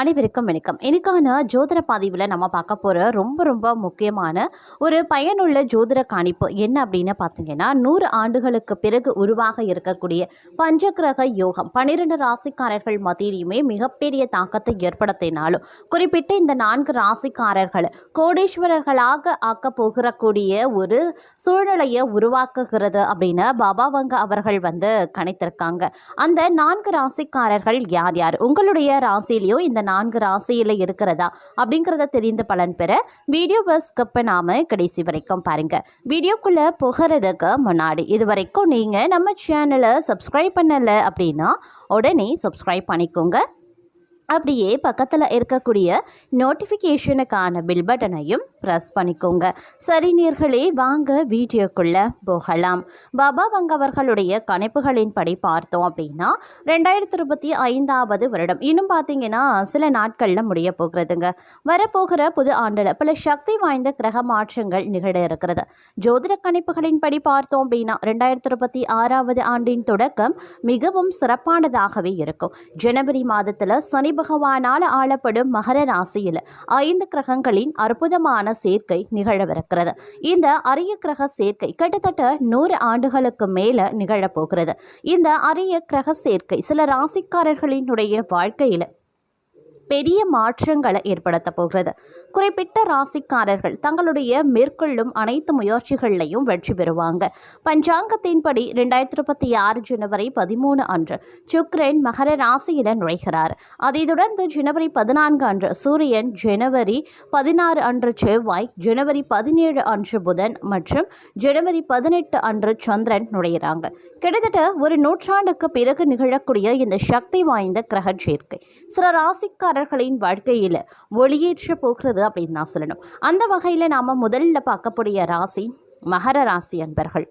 அனைவருக்கும் வணக்கம். இன்னைக்கான ஜோதிட பதிவில் நம்ம பார்க்க போகிற ரொம்ப ரொம்ப முக்கியமான ஒரு பயனுள்ள ஜோதிட காணிப்பு என்ன அப்படின்னு பார்த்தீங்கன்னா நூறு ஆண்டுகளுக்கு பிறகு உருவாக இருக்கக்கூடிய பஞ்சகிரக யோகம். பன்னிரெண்டு ராசிக்காரர்கள் மத்தியிலுமே மிகப்பெரிய தாக்கத்தை ஏற்படுத்தினாலும் குறிப்பிட்ட இந்த நான்கு ராசிக்காரர்கள் கோடீஸ்வரர்களாக ஆக்க போகிறக்கூடிய ஒரு சூழ்நிலையை உருவாக்குகிறது அப்படின்னு பாபா வங்க அவர்கள் வந்து கணித்திருக்காங்க. அந்த நான்கு ராசிக்காரர்கள் யார் யார்? உங்களுடைய ராசியிலையும் இந்த நான்கு ராசியில் இருக்கிறதா அப்படிங்கிறத தெரிந்து பலன் பெற வீடியோவை ஸ்கிப் பண்ணாம கடைசி வரைக்கும் பாருங்கள் வீடியோக்குள்ளே புகிறதுக்கு முன்னாடி இது வரைக்கும் நீங்கள் நம்ம சேனலை சப்ஸ்கிரைப் பண்ணலை அப்படின்னா உடனே சப்ஸ்கிரைப் பண்ணிக்கோங்க. அப்படியே பக்கத்தில் இருக்கக்கூடிய நோட்டிஃபிகேஷனுக்கான பில் பட்டனையும் ப்ரெஸ் பண்ணிக்கோங்க. சரி நேர்களே வாங்க வீடியோக்குள்ளே போகலாம். பாபா வங்கவர்களுடைய கணிப்புகளின்படி பார்த்தோம் அப்படின்னா ரெண்டாயிரத்தி இருபத்தி ஐந்தாவது வருடம். இன்னும் பார்த்தீங்கன்னா சில நாட்களில் முடிய போகிறதுங்க. வரப்போகிற புது ஆண்டில் பல சக்தி வாய்ந்த கிரக மாற்றங்கள் நிகழ இருக்கிறது. ஜோதிட கணிப்புகளின்படி பார்த்தோம் அப்படின்னா ரெண்டாயிரத்தி இருபத்தி ஆறாவது ஆண்டின் தொடக்கம் மிகவும் சிறப்பானதாகவே இருக்கும். ஜனவரி மாதத்தில் சனி பகவானால் ஆளப்படும் மகர ராசியில் ஐந்து கிரகங்களின் அற்புதமான சேர்க்கை நிகழவிருக்கிறது. இந்த அரிய கிரக சேர்க்கை கிட்டத்தட்ட நூறு ஆண்டுகளுக்கு மேல நிகழப்போகிறது. இந்த அரிய கிரக சேர்க்கை சில ராசிக்காரர்களினுடைய வாழ்க்கையில் பெரிய மாற்றங்களை ஏற்படுத்த போகிறது. குறிப்பிட்ட ராசிக்காரர்கள் தங்களுடைய மேற்கொள்ளும் அனைத்து முயற்சிகளையும் வெற்றி பெறுவாங்க. பஞ்சாங்கத்தின்படி ரெண்டாயிரத்தி இருபத்தி ஆறு ஜனவரி பதிமூணு அன்று சுக்ரன் மகர ராசியில நுழைகிறார். அதை தொடர்ந்து ஜனவரி பதினான்கு அன்று சூரியன் ஜனவரி பதினாறு அன்று செவ்வாய் ஜனவரி பதினேழு அன்று புதன் மற்றும் ஜனவரி பதினெட்டு அன்று சந்திரன் நுழைகிறாங்க. கிட்டத்தட்ட ஒரு நூற்றாண்டுக்கு பிறகு நிகழக்கூடிய இந்த சக்தி வாய்ந்த கிரக சேர்க்கை. சில ராசிக்கார ராசிக்காரர்களின் வாழ்க்கையில் ஒளியேற்ற போகிறது அப்படின்னு நான் சொல்லணும். அந்த வகையில் நாம் முதல்ல பார்க்கக்கூடிய ராசி மகர ராசி அன்பர்கள்.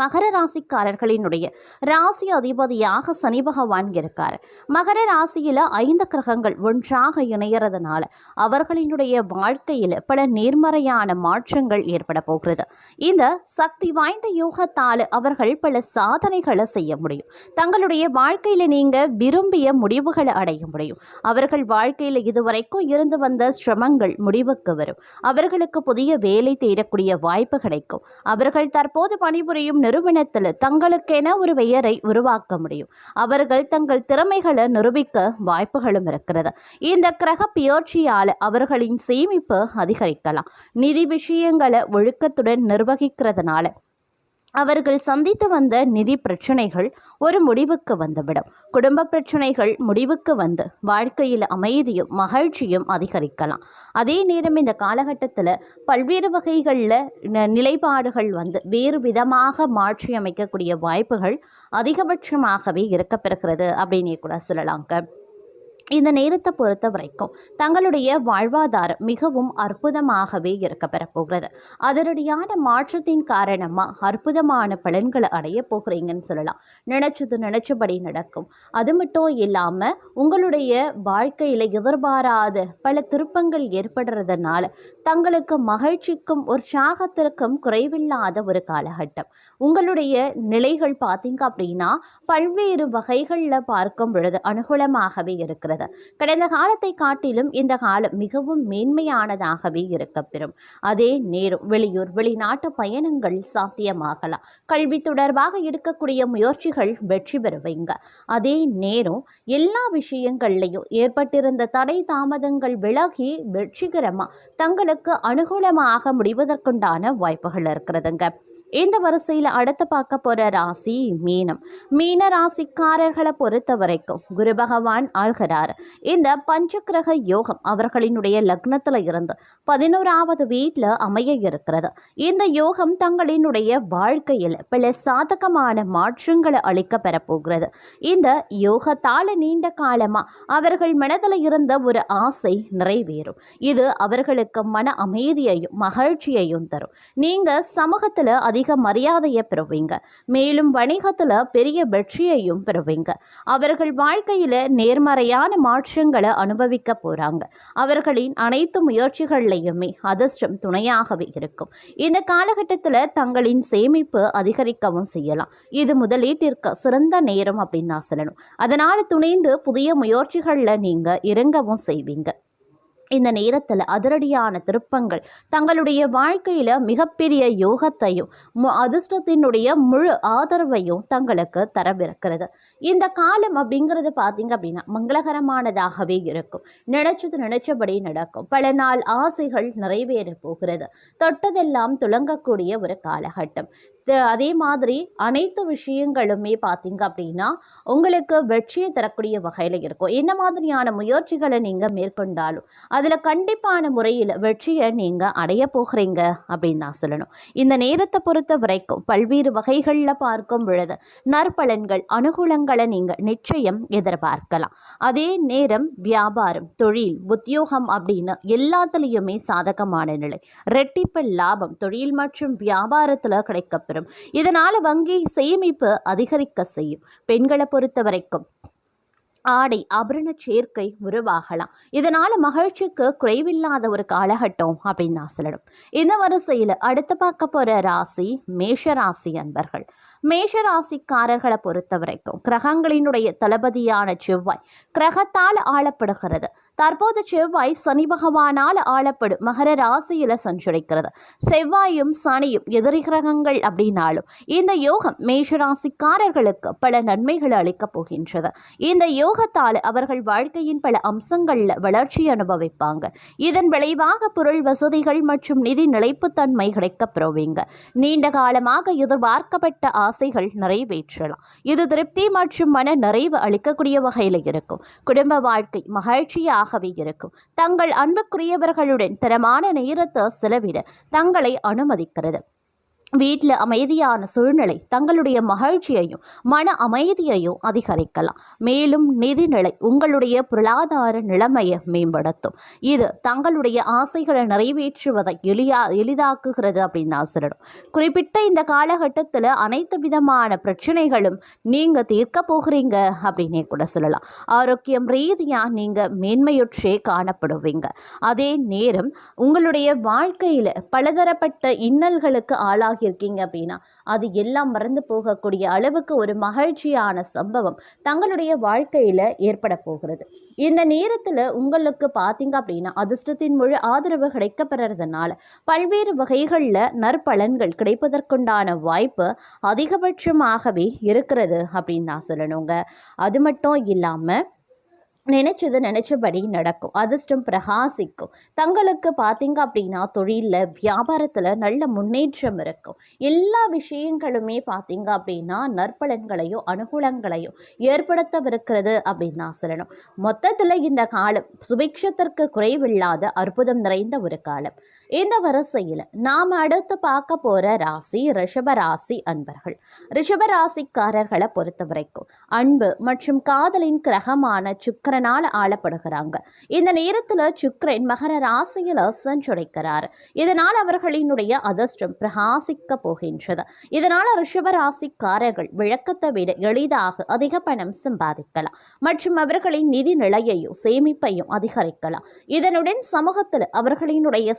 மகர ராசிக்காரர்களினுடைய ராசி அதிபதியாக சனி பகவான் இருக்கார். மகர ராசியில் ஐந்து கிரகங்கள் ஒன்றாக இணையறதுனால அவர்களினுடைய வாழ்க்கையில் பல நேர்மறையான மாற்றங்கள் ஏற்பட போகிறது. இந்த சக்தி வாய்ந்த யோகத்தால் அவர்கள் பல சாதனைகளை செய்ய முடியும். தங்களுடைய வாழ்க்கையில் நீங்கள் விரும்பிய முடிவுகளை அடைய முடியும். அவர்கள் வாழ்க்கையில் இதுவரைக்கும் இருந்து வந்த சிரமங்கள் முடிவுக்கு வரும். அவர்களுக்கு புதிய வேலை தேடக்கூடிய வாய்ப்பு கிடைக்கும். அவர்கள் தற்போது பணிபுரியும் நிறுவனத்தில் தங்களுக்கென ஒரு பெயரை உருவாக்க முடியும். அவர்கள் தங்கள் திறமைகளை நிரூபிக்க வாய்ப்புகளும் இருக்கிறது. இந்த கிரக பியர்ச்சியால் அவர்களின் சேமிப்பு அதிகரிக்கலாம். நிதி விஷயங்களை ஒழுக்கத்துடன் நிர்வகிக்கிறதுனால அவர்கள் சந்தித்து வந்த நிதி பிரச்சனைகள் ஒரு முடிவுக்கு வந்துவிடும். குடும்ப பிரச்சனைகள் முடிவுக்கு வந்து வாழ்க்கையில் அமைதியும் மகிழ்ச்சியும் அதிகரிக்கலாம். அதே நேரம் இந்த காலகட்டத்தில் பல்வேறு வகைகளில் ந- நிலைப்பாடுகள் வந்து வேறு விதமாக மாற்றி அமைக்கக்கூடிய வாய்ப்புகள் அதிகபட்சமாகவே இருக்கப்பெறுகிறது அப்படின்னே கூட சொல்லலாங்க இந்த நேரத்தை பொறுத்த வரைக்கும் தங்களுடைய வாழ்வாதாரம் மிகவும் அற்புதமாகவே இருக்க பெறப்போகிறது அதனுடையான மாற்றத்தின் காரணமாக அற்புதமான பலன்களை அடைய போகிறீங்கன்னு சொல்லலாம். நினச்சது நினச்சபடி நடக்கும். அது மட்டும் இல்லாமல் உங்களுடைய வாழ்க்கையில் எதிர்பாராத பல திருப்பங்கள் ஏற்படுறதுனால தங்களுக்கு மகிழ்ச்சிக்கும் உற்சாகத்திற்கும் குறைவில்லாத ஒரு காலகட்டம். உங்களுடைய நிலைகள் பார்த்தீங்க அப்படின்னா பல்வேறு வகைகளில் பார்க்கும் பொழுது அனுகூலமாகவே இருக்கிறது. கடந்த காலத்தை காட்டிலும் இந்த காலம் மிகவும் மேன்மையானதாகவே இருக்கப்பெறும் அதே நேரம் வெளியூர் வெளிநாட்டு பயணங்கள் சாத்தியமாகலாம். கல்வி தொடர்பாக இருக்கக்கூடிய முயற்சிகள் வெற்றி பெறுவீங்க. அதே நேரம் எல்லா விஷயங்கள்லையும் ஏற்பட்டிருந்த தடை தாமதங்கள் விலகி வெற்றிகரமாக தங்களுக்கு அனுகூலமாக முடிவதற்குண்டான வாய்ப்புகள் இருக்கிறதுங்க. இந்த வரிசையில் அடுத்து பார்க்க போகிற ராசி மீனம். மீன ராசிக்காரர்களை பொறுத்த வரைக்கும் குரு பகவான் ஆள்கிறார். இந்த பஞ்சக்கிரக யோகம் அவர்களினுடைய லக்னத்தில் இருந்து பதினோராவது வீட்டில் அமைய இருக்கிறது. இந்த யோகம் தங்களினுடைய வாழ்க்கையில் பல சாதகமான மாற்றங்களை அளிக்க பெறப்போகிறது இந்த யோகத்தால் நீண்ட காலமாக அவர்கள் மனதில் இருந்த ஒரு ஆசை நிறைவேறும். இது அவர்களுக்கு மன அமைதியையும் மகிழ்ச்சியையும் தரும். நீங்கள் சமூகத்தில் அதிக அதிக மரியாதையை பெறுவீங்க. மேலும் வணிகத்தில் பெரிய வெற்றியையும் பெறுவீங்க. அவர்கள் வாழ்க்கையில் நேர்மறையான மாற்றங்களை அனுபவிக்க போகிறாங்க அவர்களின் அனைத்து முயற்சிகள்லையுமே அதிர்ஷ்டம் துணையாகவே இருக்கும். இந்த காலகட்டத்தில் தங்களின் சேமிப்பு அதிகரிக்கவும் செய்யலாம். இது முதலீட்டிற்கு சிறந்த நேரம் அப்படின்னு நான் சொல்லணும். அதனால் துணைந்து புதிய முயற்சிகளில் நீங்கள் இறங்கவும் செய்வீங்க. இந்த நேரத்தில் அதிரடியான திருப்பங்கள் தங்களுடைய வாழ்க்கையில் மிகப்பெரிய யோகத்தையும் அதிர்ஷ்டத்தினுடைய முழு ஆதரவையும் தங்களுக்கு தரவிருக்கிறது. இந்த காலம் அப்படிங்கிறது பார்த்தீங்க அப்படின்னா மங்களகரமானதாகவே இருக்கும். நினைச்சது நினைச்சபடி நடக்கும். பல நாள் ஆசைகள் நிறைவேற போகிறது. தொட்டதெல்லாம் துளங்கக்கூடிய ஒரு காலகட்டம். அதே மாதிரி அனைத்து விஷயங்களுமே பார்த்தீங்க அப்படின்னா உங்களுக்கு வெற்றியை தரக்கூடிய வகையில் இருக்கும். என்ன மாதிரியான முயற்சிகளை நீங்கள் மேற்கொண்டாலும் அதில் கண்டிப்பான முறையில் வெற்றியை நீங்கள் அடைய போகிறீங்க அப்படின்னு நான் சொல்லணும். இந்த நேரத்தை பொறுத்த வரைக்கும் பல்வேறு வகைகளில் பார்க்கும் பொழுது நற்பலன்கள் அனுகூலங்களை நீங்கள் நிச்சயம் எதிர்பார்க்கலாம். அதே நேரம் வியாபாரம் தொழில் உத்தியோகம் அப்படின்னு எல்லாத்துலேயுமே சாதகமான நிலை. ரெட்டிப்பு லாபம் தொழில் மற்றும் வியாபாரத்தில் கிடைக்கப்பெறும் இதனால் வங்கி சேமிப்பு அதிகரிக்க செய்யும். பெண்களை பொறுத்த வரைக்கும் ஆடை ஆபரண சேர்க்கை உருவாகலாம். இதனால் மகிழ்ச்சிக்கு குறைவில்லாத ஒரு காலகட்டம் அப்படின்னு நான் சொல்லணும். இந்த வரிசையில் அடுத்து பார்க்க போகிற ராசி மேஷ ராசி அன்பர்கள். மேஷ ராசிக்காரர்களை பொறுத்த வரைக்கும் கிரகங்களினுடைய தளபதியான செவ்வாய் கிரகத்தால் ஆளப்படுகிறது. தற்போது செவ்வாய் சனி பகவானால் ஆளப்படும். மகர ராசியில் சஞ்சரிக்கிறது. செவ்வாயும் சனியும் எதிரி கிரகங்கள் அப்படின்னாலும் இந்த யோகம் மேஷ ராசிக்காரர்களுக்கு பல நன்மைகளை அளிக்கப் போகின்றது. இந்த யோகத்தால் அவர்கள் வாழ்க்கையின் பல அம்சங்களில் வளர்ச்சி அனுபவிப்பாங்க. இதன் விளைவாக பொருள் வசதிகள் மற்றும் நிதி நிலைப்புத்தன்மை கிடைக்கப் பெறுவீங்க. நீண்ட காலமாக எதிர்பார்க்கப்பட்ட ஆசைகள் நிறைவேற்றலாம். இது திருப்தி மற்றும் மன நிறைவு அளிக்கக்கூடிய வகையில் இருக்கும். குடும்ப வாழ்க்கை மகிழ்ச்சியாக சிறப்பாகவே இருக்கும். தங்கள் அன்புக்குரியவர்களுடன் தரமான நேரத்தை செலவிட தங்களை அனுமதிக்கிறது. வீட்டில் அமைதியான சூழ்நிலை தங்களுடைய மகிழ்ச்சியையும் மன அமைதியையும் அதிகரிக்கலாம். மேலும் நிதிநிலை உங்களுடைய பொருளாதார நிலைமையை மேம்படுத்தும். இது தங்களுடைய ஆசைகளை நிறைவேற்றுவதை எளியா எளிதாக்குகிறது அப்படின்னு நான் சொல்லணும். குறிப்பிட்ட இந்த காலகட்டத்தில் அனைத்து விதமான பிரச்சனைகளும் நீங்கள் தீர்க்க போகிறீங்க அப்படின்னே கூட சொல்லலாம். ஆரோக்கியம் ரீதியாக நீங்கள் மேன்மையுற்றே காணப்படுவீங்க. அதே நேரம் உங்களுடைய வாழ்க்கையில் பலதரப்பட்ட இன்னல்களுக்கு ஆளாகி ஆகியிருக்கீங்க அப்படின்னா அது எல்லாம் மறந்து போகக்கூடிய அளவுக்கு ஒரு மகிழ்ச்சியான சம்பவம் தங்களுடைய வாழ்க்கையில் ஏற்பட போகிறது. இந்த நேரத்தில் உங்களுக்கு பார்த்தீங்க அப்படின்னா அதிர்ஷ்டத்தின் முழு ஆதரவு கிடைக்கப்பெறதுனால பல்வேறு வகைகளில் நற்பலன்கள் கிடைப்பதற்குண்டான வாய்ப்பு அதிகபட்சமாகவே இருக்கிறது அப்படின்னு நான் சொல்லணுங்க. அது மட்டும் இல்லாமல் நினைச்சது நினைச்சபடி நடக்கும். அதிர்ஷ்டம் பிரகாசிக்கும். தங்களுக்கு பார்த்தீங்க அப்படின்னா தொழிலில் வியாபாரத்தில் நல்ல முன்னேற்றம் இருக்கும். எல்லா விஷயங்களுமே பார்த்தீங்க அப்படின்னா நற்பலன்களையும் அனுகூலங்களையும் ஏற்படுத்தவிருக்கிறது அப்படின்னு நான் சொல்லணும். மொத்தத்தில் இந்த காலம் சுபிக்ஷத்திற்கு குறைவில்லாத அற்புதம் நிறைந்த ஒரு காலம். இந்த வரிசையில் நாம் அடுத்து பார்க்க போகிற ராசி ரிஷபராசி அன்பர்கள். ரிஷபராசிக்காரர்களை பொறுத்த வரைக்கும் அன்பு மற்றும் காதலின் கிரகமான சுக்கிரனால் ஆளப்படுகிறாங்க. இந்த நேரத்தில் சுக்கரன் மகர ராசியில் சென்றுடைக்கிறார். இதனால் அவர்களினுடைய அதிர்ஷ்டம் பிரகாசிக்க போகின்றது. இதனால் ரிஷபராசிக்காரர்கள் விளக்கத்தை விட எளிதாக அதிக பணம் சம்பாதிக்கலாம். மற்றும் அவர்களின் நிதி நிலையையும் சேமிப்பையும் அதிகரிக்கலாம். இதனுடன் சமூகத்தில் அவர்களினுடைய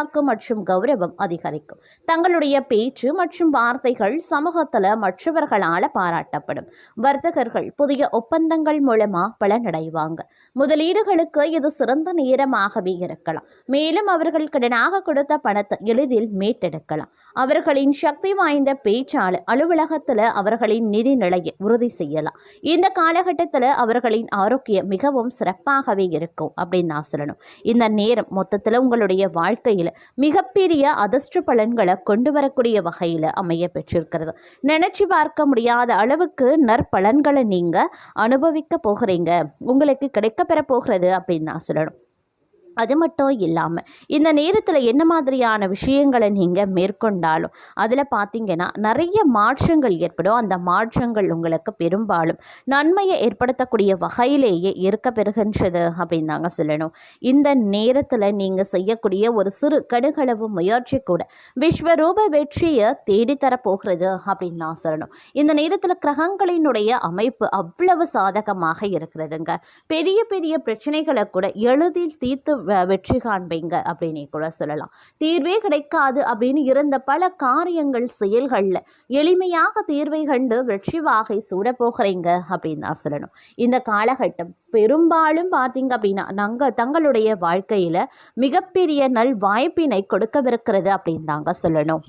செல்வாக்கு மற்றும் கௌரவம் அதிகரிக்கும். தங்களுடைய பேச்சு மற்றும் வார்த்தைகள் சமூகத்தில் மற்றவர்களால் பாராட்டப்படும். வர்த்தகர்கள் புதிய ஒப்பந்தங்கள் மூலமா பலனடைவாங்க. முதலீடுகளுக்கு இது சிறந்த நேரமாகவே இருக்கலாம். மேலும் அவர்கள் கடனாக கொடுத்த பணத்தை எளிதில் மீட்டெடுக்கலாம். அவர்களின் சக்தி வாய்ந்த பேச்சால் அலுவலகத்தில் அவர்களின் நிதி நிலையை உறுதி செய்யலாம். இந்த காலகட்டத்தில் அவர்களின் ஆரோக்கியம் மிகவும் சிறப்பாகவே இருக்கும் அப்படின்னு நான் சொல்லணும். இந்த நேரம் மொத்தத்தில் உங்களுடைய வாழ்க்கையில் மிகப்பெரிய அதிர்ஷ்ட பலன்களை கொண்டு வரக்கூடிய வகையில் அமைய பெற்றிருக்கிறது. நினைச்சு பார்க்க முடியாத அளவுக்கு நற்பலன்களை நீங்கள் அனுபவிக்க போகிறீங்க. உங்களுக்கு கிடைக்கப்பெற போகிறது அப்படின்னு நான் சொல்லணும். அது மட்டும் இல்லாமல் இந்த நேரத்தில் என்ன மாதிரியான விஷயங்களை நீங்கள் மேற்கொண்டாலும் அதில் பார்த்தீங்கன்னா நிறைய மாற்றங்கள் ஏற்படும். அந்த மாற்றங்கள் உங்களுக்கு பெரும்பாலும் நன்மையை ஏற்படுத்தக்கூடிய வகையிலேயே இருக்க பெறுகின்றது அப்படின்னு சொல்லணும். இந்த நேரத்தில் நீங்கள் செய்யக்கூடிய ஒரு சிறு கடுகளவு முயற்சி கூட விஸ்வரூப வெற்றியை தேடித்தரப்போகிறது அப்படின்னு தான் சொல்லணும். இந்த நேரத்தில் கிரகங்களினுடைய அமைப்பு அவ்வளவு சாதகமாக இருக்கிறதுங்க. பெரிய பெரிய பிரச்சனைகளை கூட எளிதில் தீர்த்து வெற்றி காண்பீங்க அப்படின்னு கூட சொல்லலாம். தீர்வே கிடைக்காது அப்படின்னு இருந்த பல காரியங்கள் செயல்களில் எளிமையாக தீர்வை கண்டு வெற்றி வாகை சூட போகிறீங்க அப்படின்னு தான் சொல்லணும். இந்த காலகட்டம் பெரும்பாலும் பார்த்தீங்க அப்படின்னா நாங்கள் தங்களுடைய வாழ்க்கையில் மிகப்பெரிய நல் வாய்ப்பினை கொடுக்கவிருக்கிறது அப்படின்னு தாங்க சொல்லணும்.